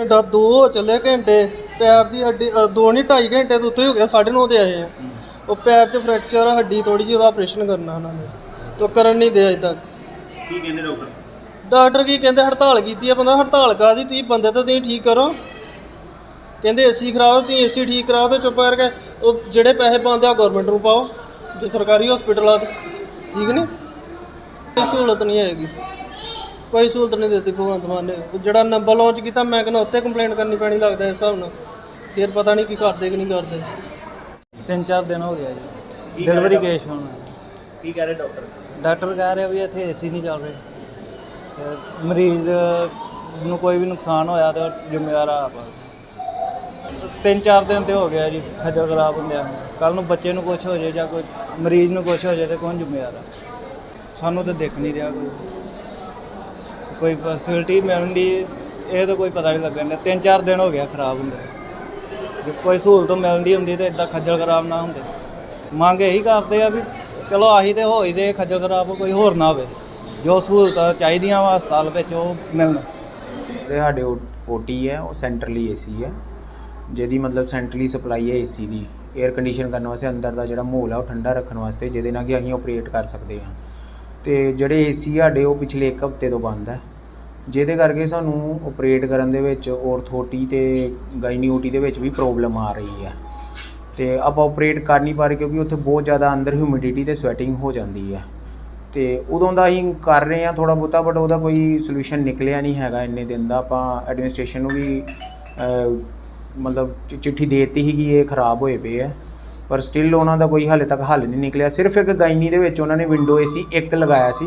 ਘੰਟਾ ਦੋ ਹੋ ਚੱਲੇ ਘੰਟੇ ਪੈਰ ਦੀ ਹੱਡੀ ਦੋ ਨਹੀਂ ਢਾਈ ਘੰਟੇ ਤੋਂ ਉੱਤੇ ਹੋ ਗਿਆ 9:30 ਦੇ ਆਏ ਆ। ਉਹ ਪੈਰ 'ਚ ਫ੍ਰੈਕਚਰ ਆ, ਹੱਡੀ ਥੋੜੀ ਜਿਹੀ ਉਹਦਾ ਆਪਰੇਸ਼ਨ ਕਰਨਾ ਉਹਨਾਂ ਨੇ। ਤੋ ਕਰਨ ਨਹੀਂ ਦੇ ਅਜੇ ਤੱਕ। ਕੀ ਕਹਿੰਦੇ ਡਾਕਟਰ? ਡਾਕਟਰ ਕੀ ਕਹਿੰਦੇ ਹੜਤਾਲ ਕੀਤੀ ਆ ਬੰਦਾ ਹੜਤਾਲ ਕਾਦੀ ਤੁਸੀਂ ਬੰਦੇ ਤਾਂ ਤੁਸੀਂ ਠੀਕ ਕਰੋ। ਕਹਿੰਦੇ ਏਸੀ ਖਰਾਬ ਤੁਸੀਂ ਏਸੀ ਠੀਕ ਕਰਾਓ ਤੇ ਚੁੱਪ ਕਰਕੇ ਉਹ ਜਿਹੜੇ ਪੈਸੇ ਪਾਉਂਦੇ ਆ ਗਵਰਨਮੈਂਟ ਨੂੰ ਪਾਓ ਜੇ ਸਰਕਾਰੀ ਹਸਪੀਟਲਾਂ ਦੇ ਠੀਕ ਨੇ? ਕੋਈ ਸਹੂਲਤ ਨਹੀਂ ਆਏਗੀ ਕੋਈ ਸਹੂਲਤ ਨਹੀਂ ਦਿੱਤੀ ਭਗਵੰਤ ਮਾਨ ਨੇ। ਜਿਹੜਾ ਨੰਬਰ ਲਾਂਚ ਕੀਤਾ ਮੈਂ ਕਹਿੰਦਾ ਉੱਤੇ ਕੰਪਲੇਂਟ ਕਰਨੀ ਪੈਣੀ ਲੱਗਦਾ ਇਸ ਹਿਸਾਬ ਨਾਲ। ਫਿਰ ਪਤਾ ਨਹੀਂ ਕੀ ਕਰਦੇ ਕਿ ਨਹੀਂ ਕਰਦੇ। ਤਿੰਨ ਚਾਰ ਦਿਨ ਹੋ ਗਿਆ ਜੀ। ਡਿਲੀਵਰੀ ਕੇਸ ਹੋਣਾ। ਕੀ ਕਹਿ ਰਹੇ ਡਾਕਟਰ ਡਾਕਟਰ ਕਹਿ ਰਿਹਾ ਵੀ ਇੱਥੇ ਏਸੀ ਨਹੀਂ ਚੱਲ ਰਹੇ। ਤੇ ਮਰੀਜ਼ ਨੂੰ ਕੋਈ ਵੀ ਨੁਕਸਾਨ ਹੋਇਆ ਤੇ ਉਹ ਜ਼ਿੰਮੇਵਾਰ ਆਪ। ਆ। ਤਿੰਨ ਚਾਰ ਦਿਨ ਤੇ ਹੋ ਗਿਆ ਜੀ ਖੱਜਲ ਖਰਾਬ ਹੁੰਦਿਆਂ ਕੱਲ ਨੂੰ ਬੱਚੇ ਨੂੰ ਕੁਝ ਹੋ ਜਾਏ ਜਾਂ ਕੋਈ ਮਰੀਜ਼ ਨੂੰ ਕੁਝ ਹੋ ਜਾਏ ਤੇ ਕੌਣ ਜ਼ਿੰਮੇਵਾਰ ਆ? ਸਾਨੂੰ ਤਾਂ ਦਿਖ ਨਹੀਂ ਰਿਹਾ ਕੋਈ। ਕੋਈ ਫੈਸਿਲਿਟੀ ਮਿਲਣ ਦੀ ਇਹ ਤਾਂ ਕੋਈ ਪਤਾ ਨਹੀਂ ਲੱਗਣ ਡਿਆ। ਤਿੰਨ ਚਾਰ ਦਿਨ ਹੋ ਗਿਆ ਖਰਾਬ ਹੁੰਦੇ ਜੇ ਕੋਈ ਸਹੂਲਤ ਮਿਲਣ ਦੀ ਹੁੰਦੀ ਤਾਂ ਇਦਾਂ ਖੱਜਲ ਖਰਾਬ ਨਾ ਹੁੰਦੇ। ਮੰਗ ਇਹੀ ਕਰਦੇ ਆ ਵੀ ਚਲੋ ਆਹੀ ਤੇ ਹੋ ਹੀ ਦੇ ਖੱਜਲ ਖਰਾਬ ਕੋਈ ਹੋਰ ਨਾ ਹੋਵੇ। ਜੋ ਸਹੂਲਤਾਂ ਚਾਹੀਦੀਆਂ ਵਾ ਹਸਪਤਾਲ ਵਿੱਚ ਉਹ ਮਿਲਣ। ਤੇ ਸਾਡੇ ਓਟੀ ਹੈ, ਉਹ ਸੈਂਟਰਲੀ ਏਸੀ ਹੈ। ਜਿਹਦੀ ਮਤਲਬ ਸੈਂਟਰਲੀ ਸਪਲਾਈ ਹੈ ਏਸੀ ਦੀ। 에ਅਰ ਕੰਡੀਸ਼ਨ ਕਰਨ ਵਾਸਤੇ ਅੰਦਰ ਦਾ ਜਿਹੜਾ ਮਾਹੌਲ ਹੈ ਉਹ ਠੰਡਾ ਰੱਖਣ ਵਾਸਤੇ ਜਿਹਦੇ ਨਾਲ ਕਿ ਅਸੀਂ ਆਪਰੇਟ ਕਰ ਸਕਦੇ ਹਾਂ। ਤੇ ਜਿਹੜੇ ਏਸੀ ਸਾਡੇ ਉਹ ਪਿਛਲੇ ਇੱਕ ਹਫ਼ਤੇ ਤੋਂ ਬੰਦ ਹੈ। ਜਿਹਦੇ ਕਰਕੇ ਸਾਨੂੰ ਆਪਰੇਟ ਕਰਨ ਦੇ ਵਿੱਚ ਔਰਥੋਟੀ ਤੇ ਗਾਇਨੀਓਟੀ ਦੇ ਵਿੱਚ ਵੀ ਪ੍ਰੋਬਲਮ ਆ ਰਹੀ ਹੈ। ਤੇ ਆਪਾਂ ਆਪਰੇਟ ਕਰ ਨਹੀਂ ਪਾ ਰਹੇ ਕਿਉਂਕਿ ਉੱਥੇ ਬਹੁਤ ਜ਼ਿਆਦਾ ਅੰਦਰ ਹਿਊਮਿਡਿਟੀ ਤੇ ਸਵੈਟਿੰਗ ਹੋ ਜਾਂਦੀ ਹੈ। ਤੇ ਉਦੋਂ ਦਾ ਅਸੀਂ ਕਰ ਰਹੇ ਹਾਂ ਥੋੜਾ ਬਹੁਤਾ ਬਟ ਉਹਦਾ ਕੋਈ ਸੋਲੂਸ਼ਨ ਨਿਕਲਿਆ ਨਹੀਂ ਹੈਗਾ ਇੰਨੇ ਦਿਨ ਦਾ। ਆਪਾਂ ਐਡਮਿਨਿਸਟ੍ਰੇਸ਼ਨ ਨੂੰ ਵੀ ਮਤਲਬ ਚਿੱਠੀ ਦੇ ਦਿੱਤੀ ਸੀ ਕਿ ਇਹ ਖਰਾਬ ਹੋਏ ਪਏ ਆ। ਪਰ ਸਟਿਲ ਉਹਨਾਂ ਦਾ ਕੋਈ ਹਾਲੇ ਤੱਕ ਹੱਲ ਨਹੀਂ ਨਿਕਲਿਆ। ਸਿਰਫ ਇੱਕ ਗਾਇਨੀ ਦੇ ਵਿੱਚ ਉਹਨਾਂ ਨੇ ਵਿੰਡੋ ਏਸੀ ਇੱਕ ਲਗਾਇਆ ਸੀ।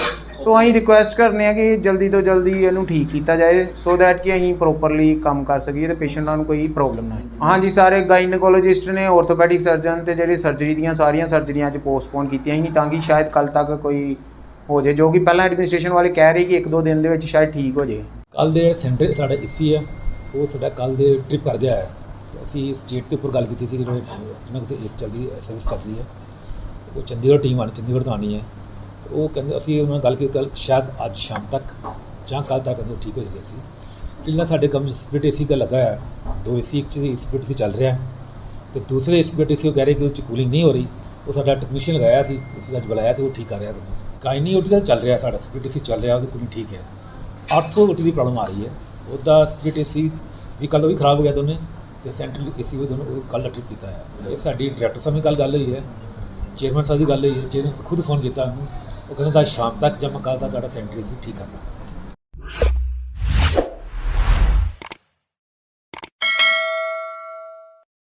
ਸੋ ਅਸੀਂ ਰਿਕੁਐਸਟ ਕਰਨੇ ਆ ਕਿ ਜਲਦੀ ਤੋਂ ਜਲਦੀ ਇਹਨੂੰ ਠੀਕ ਕੀਤਾ ਜਾਏ ਸੋ ਦੈਟ ਕਿ ਅਸੀਂ ਪ੍ਰੋਪਰਲੀ ਕੰਮ ਕਰ ਸਕੀਏ ਤੇ ਪੇਸ਼ੈਂਟਾਂ ਨੂੰ ਕੋਈ ਪ੍ਰੋਬਲਮ ਨਾ ਆਏ। ਹਾਂਜੀ, ਸਾਰੇ ਗਾਇਨੋਕੋਲੋਜਿਸਟ ਨੇ ਆਰਥੋਪੈਡਿਕ ਸਰਜਨ ਤੇ ਜਿਹੜੀ ਸਰਜਰੀ ਦੀਆਂ ਸਾਰੀਆਂ ਸਰਜਰੀਆਂ ਅੱਜ ਪੋਸਟਪੋਨ ਕੀਤੀਆਂ ਸੀ, ਤਾਂ ਕਿ ਸ਼ਾਇਦ ਕੱਲ ਤੱਕ ਕੋਈ ਹੋ ਜਾਏ, ਜੋ ਕਿ ਪਹਿਲਾਂ ਐਡਮਿਨਿਸਟ੍ਰੇਸ਼ਨ ਵਾਲੇ ਕਹਿ ਰਹੇ ਕਿ ਇੱਕ ਦੋ ਦਿਨ ਦੇ ਵਿੱਚ ਸ਼ਾਇਦ ਠੀਕ ਹੋ ਜਾਏ। ਕੱਲ ਦੇ ਸੈਂਟਰ ਸਾਡਾ ਏਸੀ ਹੈ ਉਹ ਸਾਡਾ ਕੱਲ ਦੇ ਟ੍ਰਿਪ ਕਰ ਗਿਆ ਹੈ। ਅਸੀਂ ਸਟੇਟ ਦੇ ਉੱਪਰ ਗੱਲ ਕੀਤੀ ਸੀ ਕਿ ਜਿਹੜੇ ਜਿਹਨਾਂ ਕਿਸੇ ਏਸ ਚੱਲਦੀ ਸਰਵਿਸ ਚੱਲ ਹੈ। ਉਹ ਚੰਡੀਗੜ੍ਹ ਟੀਮ ਆਣੀ ਚੰਡੀਗੜ੍ਹ ਤੋਂ ਆਣੀ ਹੈ। ਉਹ ਕਹਿੰਦੇ, ਅਸੀਂ ਉਹਨਾਂ ਨਾਲ ਗੱਲ ਕੀਤੀ ਕੱਲ ਸ਼ਾਇਦ ਅੱਜ ਸ਼ਾਮ ਤੱਕ ਜਾਂ ਕੱਲ ਤੱਕ ਉਹ ਠੀਕ ਹੋ ਜਾਏਗਾ ਸੀ ਪਹਿਲਾਂ ਸਾਡੇ ਕੰਮ ਸਪਲਿਟ ਏਸੀ ਦਾ ਲੱਗਾ ਹੈ ਦੋ ਏਸੀ, ਇੱਕ ਚ ਸਪਲਿਟ ਏਸੀ ਚੱਲ ਰਿਹਾ। ਹੈ ਤੇ ਦੂਸਰੇ ਸਪਲਿਟ ਏਸੀ ਉਹ ਕਹਿ ਰਹੇ ਕਿ ਉਹ ਚ ਕੂਲਿੰਗ ਨਹੀਂ ਹੋ ਰਹੀ। ਉਹ ਸਾਡਾ ਟੈਕਨੀਸ਼ੀਅਨ ਲਗਾਇਆ ਸੀ, ਅਸੀਂ ਅੱਜ ਬੁਲਾਇਆ ਸੀ, ਉਹ ਠੀਕ ਕਰ ਰਿਹਾ ਕਾਇਨੀ ਓਟੀ ਦਾ ਚੱਲ ਰਿਹਾ, ਸਾਡਾ ਸਪਲਿਟ ਏਸੀ ਚੱਲ ਰਿਹਾ, ਉਹਦੀ ਕੂਲਿੰਗ ਠੀਕ ਹੈ। ਆਰਥੋ ਓਟੀ ਦੀ ਪ੍ਰੋਬਲਮ ਆ ਰਹੀ ਹੈ। ਉਹਦਾ ਸਪਲਿਟ ਏਸੀ ਵੀ ਕੱਲ੍ਹ ਉਹ ਵੀ ਖਰਾਬ ਹੋ ਗਿਆ ਦੋਨੇ, ਤੇ ਸੈਂਟਰਲ ਏਸੀ ਵੀ ਦੋਨੋਂ, ਉਹ ਕੱਲ੍ਹ ਟ੍ਰਿਪ ਕੀਤਾ ਹੈ ਇਹ ਸਾਡੀ ਡਾਇਰੈਕਟਰ ਸਾਹਿਬ ਨਾਲ ਕੱਲ੍ਹ ਗੱਲ ਹੋਈ ਹੈ ਚੇਅਰਮੈਨ ਸਾਹਿਬ ਦੀ ਗੱਲ ਹੋਈ ਹੈ ਚੇਅਰਮੈਨ ਖੁਦ ਫੋਨ ਕੀਤਾ ਉਹਨੂੰ। ਉਹ ਕਹਿੰਦਾ ਸ਼ਾਮ ਤੱਕ ਜਾਂ ਮੈਂ ਕੱਲ੍ਹ ਦਾ ਤੁਹਾਡਾ ਸੈਂਟਰੀ ਸੀ ਠੀਕ ਕਰਦਾ